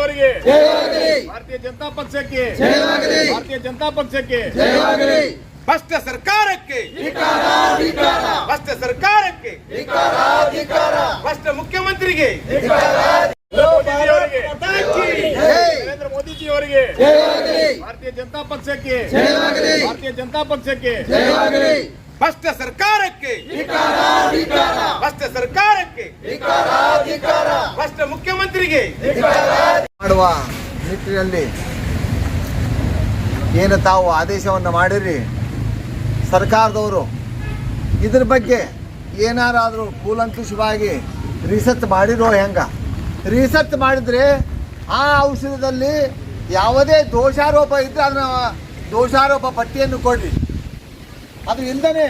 ಅವರಿಗೆ ಜಯವಾಗಲಿ ಭಾರತೀಯ ಜನತಾ ಪಕ್ಷಕ್ಕೆ ಜಯವಾಗಲಿ ಭಾರತೀಯ ಜನತಾ ಪಕ್ಷಕ್ಕೆ ಜಯವಾಗಲಿ ಭ್ರಷ್ಟ ಸರ್ಕಾರಕ್ಕೆ ಧಿಕಾರ ಧಿಕಾರ ಭ್ರಷ್ಟ ಸರ್ಕಾರಕ್ಕೆ ಧಿಕಾರ ಧಿಕಾರ ಭ್ರಷ್ಟ ಮುಖ್ಯಮಂತ್ರಿಗೆ ಅವರಿಗೆ ಜೈ ನರೇಂದ್ರ ಮೋದಿಜಿ ಅವರಿಗೆ ಜಯವಾಗಲಿ ಭಾರತೀಯ ಜನತಾ ಪಕ್ಷಕ್ಕೆ ಜಯವಾಗಲಿ ಭಾರತೀಯ ಜನತಾ ಪಕ್ಷಕ್ಕೆ ಜಯವಾಗಲಿ ಭ್ರಷ್ಟ ಸರ್ಕಾರಕ್ಕೆ ಧಿಕಾರ ಧಿಕಾರ ಭ್ರಷ್ಟ ಸರ್ಕಾರಕ್ಕೆ ಧಿಕಾರ ಧಿಕಾರ ಭ್ರಷ್ಟ ಮುಖ್ಯಮಂತ್ರಿಗೆ ಮಾಡುವ ನಿಟ್ಟಿನಲ್ಲಿ ಏನು ತಾವು ಆದೇಶವನ್ನು ಮಾಡಿರಿ? ಸರ್ಕಾರದವರು ಇದ್ರ ಬಗ್ಗೆ ಏನಾರಾದರೂ ಕೂಲಂಕುಷವಾಗಿ ರಿಸರ್ಚ್ ಮಾಡಿರೋ ಹೆಂಗೆ? ರಿಸರ್ಚ್ ಮಾಡಿದರೆ ಆ ಔಷಧದಲ್ಲಿ ಯಾವುದೇ ದೋಷಾರೋಪ ಇದ್ದರೆ ಅದನ್ನು ದೋಷಾರೋಪ ಪಟ್ಟಿಯನ್ನು ಕೊಡ್ರಿ. ಅದು ಇಲ್ಲದೇ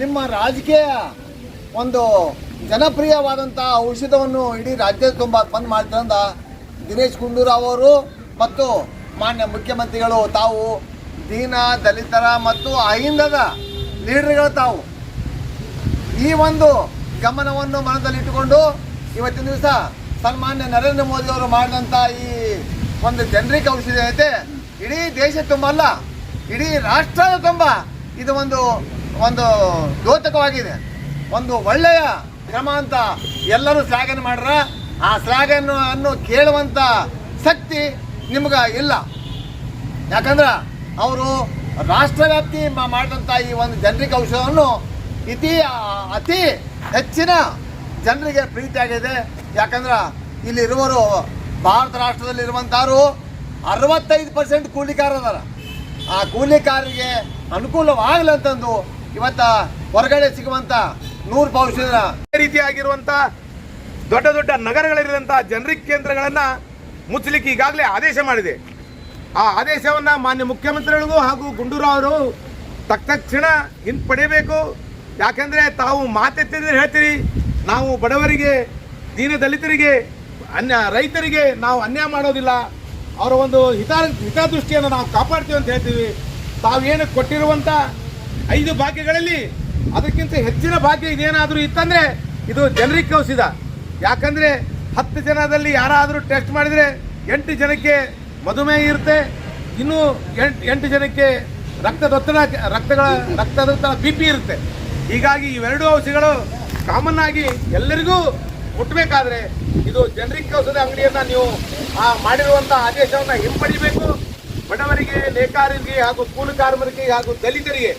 ನಿಮ್ಮ ರಾಜಕೀಯ ಒಂದು ಜನಪ್ರಿಯವಾದಂಥ ಔಷಧವನ್ನು ಇಡೀ ರಾಜ್ಯದ ತುಂಬ ಬಂದ್ ಮಾಡ್ತಾರಂದ ದಿನೇಶ್ ಗುಂಡೂರಾವ್ ಅವರು ಮತ್ತು ಮಾನ್ಯ ಮುಖ್ಯಮಂತ್ರಿಗಳು, ತಾವು ದೀನ, ದಲಿತರ ಮತ್ತು ಅಹಿಂದದ ಲೀಡರ್ಗಳು ತಾವು. ಈ ಒಂದು ಗಮನವನ್ನು ಮನದಲ್ಲಿಟ್ಟುಕೊಂಡು ಇವತ್ತಿನ ದಿವಸ ಸನ್ಮಾನ್ಯ ನರೇಂದ್ರ ಮೋದಿ ಅವರು ಮಾಡಿದಂಥ ಈ ಒಂದು ಜನರಿಗೆ ಔಷಧಿ ಐತೆ ಇಡೀ ದೇಶ ತುಂಬ ಅಲ್ಲ, ಇಡೀ ರಾಷ್ಟ್ರದ ತುಂಬ ಇದು ಒಂದು ಒಂದು ದ್ಯೋತಕವಾಗಿದೆ ಒಂದು ಒಳ್ಳೆಯ ಕ್ರಮ ಅಂತ ಎಲ್ಲರೂ ಶ್ಲಾಘನೆ ಮಾಡ್ರ. ಆ ಶ್ಲಾಘನ್ನು ಅನ್ನು ಕೇಳುವಂಥ ಶಕ್ತಿ ನಿಮ್ಗೆ ಇಲ್ಲ. ಯಾಕಂದ್ರೆ ಅವರು ರಾಷ್ಟ್ರವ್ಯಾಪ್ತಿ ಮಾಡಿದಂಥ ಈ ಒಂದು ಜನರಿಗೆ ಔಷಧವನ್ನು ಇತಿ ಅತಿ ಹೆಚ್ಚಿನ ಜನರಿಗೆ ಪ್ರೀತಿಯಾಗಿದೆ. ಯಾಕಂದ್ರೆ ಇಲ್ಲಿರುವರು ಭಾರತ ರಾಷ್ಟ್ರದಲ್ಲಿ ಇರುವಂಥವರು ಅರವತ್ತೈದು ಪರ್ಸೆಂಟ್ ಕೂಲಿಕಾರದಾರ ಆ ಕೂಲಿಕಾರರಿಗೆ ಅನುಕೂಲವಾಗಲಂತಂದು ಇವತ್ತ ಹೊರಗಡೆ ಸಿಗುವಂಥ ನೂರು ಪೌಷಧ ರೀತಿಯಾಗಿರುವಂಥ ದೊಡ್ಡ ದೊಡ್ಡ ನಗರಗಳಿರುವಂತಹ ಜನರಿಕ್ ಕೇಂದ್ರಗಳನ್ನು ಮುಚ್ಚಲಿಕ್ಕೆ ಈಗಾಗಲೇ ಆದೇಶ ಮಾಡಿದೆ. ಆ ಆದೇಶವನ್ನು ಮಾನ್ಯ ಮುಖ್ಯಮಂತ್ರಿಗಳಿಗೂ ಹಾಗೂ ಗುಂಡೂರಾವ್ ಅವರು ತಕ್ಷಣ ಹಿಂಪಡೆಯಬೇಕು. ಯಾಕಂದ್ರೆ ತಾವು ಮಾತೆತ್ತಿದ್ರೆ ಹೇಳ್ತೀರಿ, ನಾವು ಬಡವರಿಗೆ, ದೀನ ದಲಿತರಿಗೆ, ಅನ್ಯ ರೈತರಿಗೆ ನಾವು ಅನ್ಯಾಯ ಮಾಡೋದಿಲ್ಲ. ಅವರ ಒಂದು ಹಿತ ಹಿತದೃಷ್ಟಿಯನ್ನು ನಾವು ಕಾಪಾಡ್ತೀವಿ ಅಂತ ಹೇಳ್ತೀವಿ. ತಾವೇನು ಕೊಟ್ಟಿರುವಂತ ಐದು ಭಾಗ್ಯಗಳಲ್ಲಿ ಅದಕ್ಕಿಂತ ಹೆಚ್ಚಿನ ಭಾಗ್ಯ ಇದೇನಾದರೂ ಇತ್ತಂದ್ರೆ ಇದು ಜನರಿಗೆ ಔಷಧ. ಯಾಕಂದ್ರೆ ಹತ್ತು ಜನದಲ್ಲಿ ಯಾರಾದರೂ ಟೆಸ್ಟ್ ಮಾಡಿದ್ರೆ ಎಂಟು ಜನಕ್ಕೆ ಮಧುಮೇಹ ಇರುತ್ತೆ. ಇನ್ನು ಎಂಟು ಎಂಟು ಜನಕ್ಕೆ ರಕ್ತದೊತ್ತಡ, ರಕ್ತಗಳ, ರಕ್ತದೊತ್ತಡ ಬಿ ಪಿ ಇರುತ್ತೆ. ಹೀಗಾಗಿ ಇವೆರಡು ಔಷಧಿಗಳು ಕಾಮನ್ ಆಗಿ ಎಲ್ಲರಿಗೂ ಮುಟ್ಟಬೇಕಾದ್ರೆ ಇದು ಜನರಿಕ್ ಔಷಧಿ ಅಂಗಡಿಯನ್ನು ನೀವು ಆ ಮಾಡಿರುವಂತಹ ಆದೇಶವನ್ನ ಹಿಂಪಡಿಬೇಕು. ಬಡವರಿಗೆ, ನೇಕಾರರಿಗೆ ಹಾಗೂ ಕೂಲಿ ಕಾರ್ಮಿಕರಿಗೆ ಹಾಗೂ ದಲಿತರಿಗೆ.